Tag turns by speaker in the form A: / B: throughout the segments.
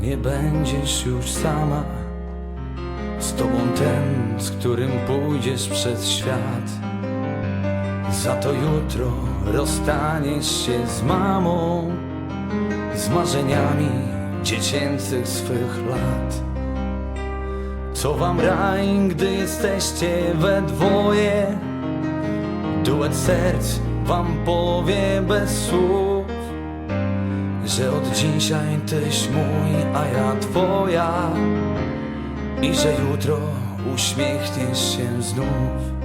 A: nie będziesz już sama. Z tobą ten, z którym pójdziesz przez świat. Za to jutro rozstaniesz się z mamą, z marzeniami dziecięcych swych lat. Co wam raj, gdy jesteście we dwoje? Duet serc wam powie bez słów, że od dzisiaj tyś mój, a ja twoja i że jutro uśmiechniesz się znów.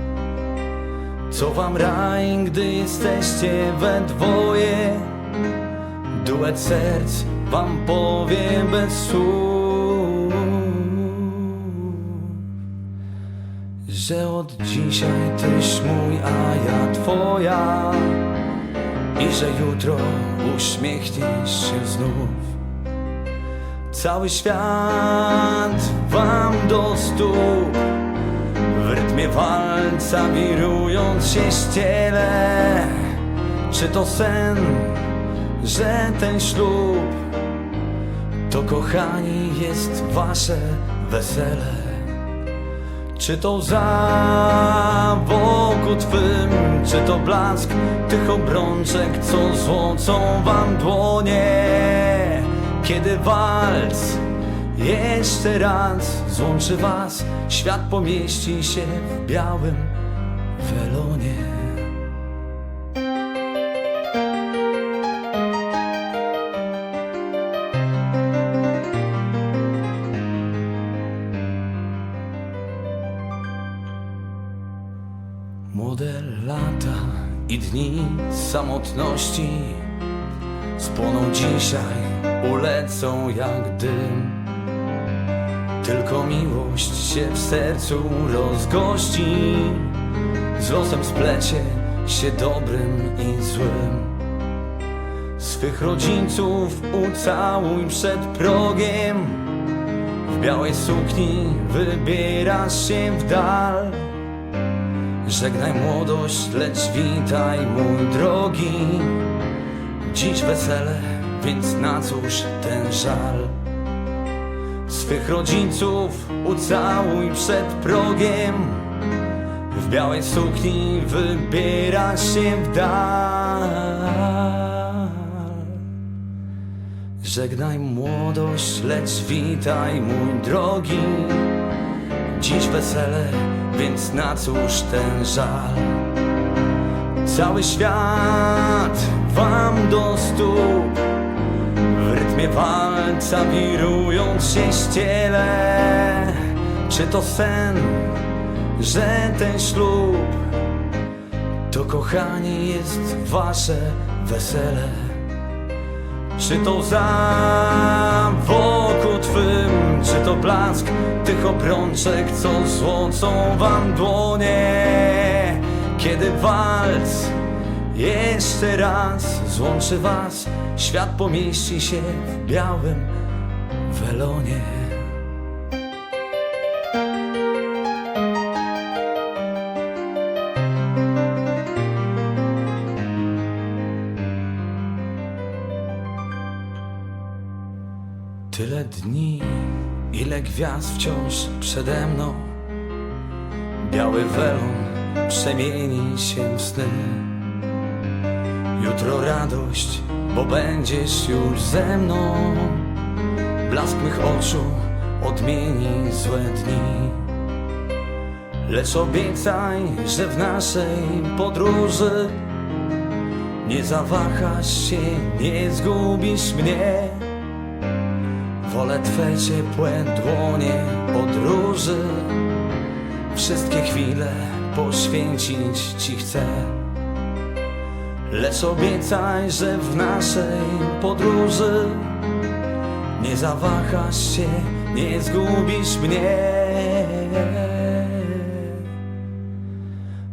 A: Co wam raj, gdy jesteście we dwoje? Duet serc wam powie bez słów, że od dzisiaj tyś mój, a ja twoja i że jutro uśmiechniesz się znów. Cały świat wam do stóp W rytmie walca wirując się ściele Czy to sen, że ten ślub? To kochani jest wasze wesele czy to łza wokół twym, czy to blask tych obrączek, co złocą wam dłonie? Kiedy walc jeszcze raz złączy was, świat pomieści się w białym Młode lata i dni samotności spłoną dzisiaj, ulecą jak dym. Tylko miłość się w sercu rozgości, z losem splecie się dobrym i złym. Swych rodziców ucałuj przed progiem, w białej sukni wybierasz się w dal. Żegnaj młodość, lecz witaj mój drogi. Dziś wesele, więc na cóż ten żal? Swych rodziców ucałuj przed progiem. W białej sukni wybierasz się w dal. Żegnaj młodość, lecz witaj mój drogi Dziś wesele, więc na cóż ten żal? Cały świat wam do stóp W rytmie walca wirując się ściele. Czy to sen, że ten ślub? To kochanie jest wasze wesele. Czy to za wokół twym, czy to blask tych obrączek, co złocą wam dłonie? Kiedy walc jeszcze raz złączy was, świat pomieści się w białym welonie. Tyle dni, ile gwiazd wciąż przede mną. Biały welon przemieni się w sny. Jutro radość, bo będziesz już ze mną. Blask mych oczu odmieni złe dni. Lecz obiecaj, że w naszej podróży nie zawahasz się, nie zgubisz mnie. Wolę Twe ciepłe dłonie od róży Wszystkie chwile poświęcić Ci chcę. Lecz obiecaj, że w naszej podróży Nie zawahasz się, nie zgubisz mnie.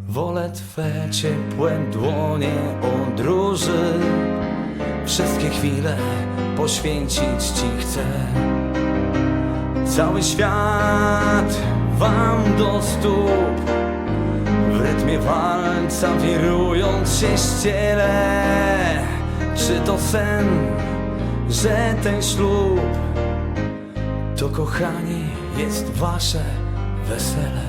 A: Wolę Twe ciepłe dłonie od róży Wszystkie chwile poświęcić Ci chcę. Cały świat Wam do stóp. W rytmie walca wirując się ściele Czy to sen, że ten ślub? To kochani jest wasze wesele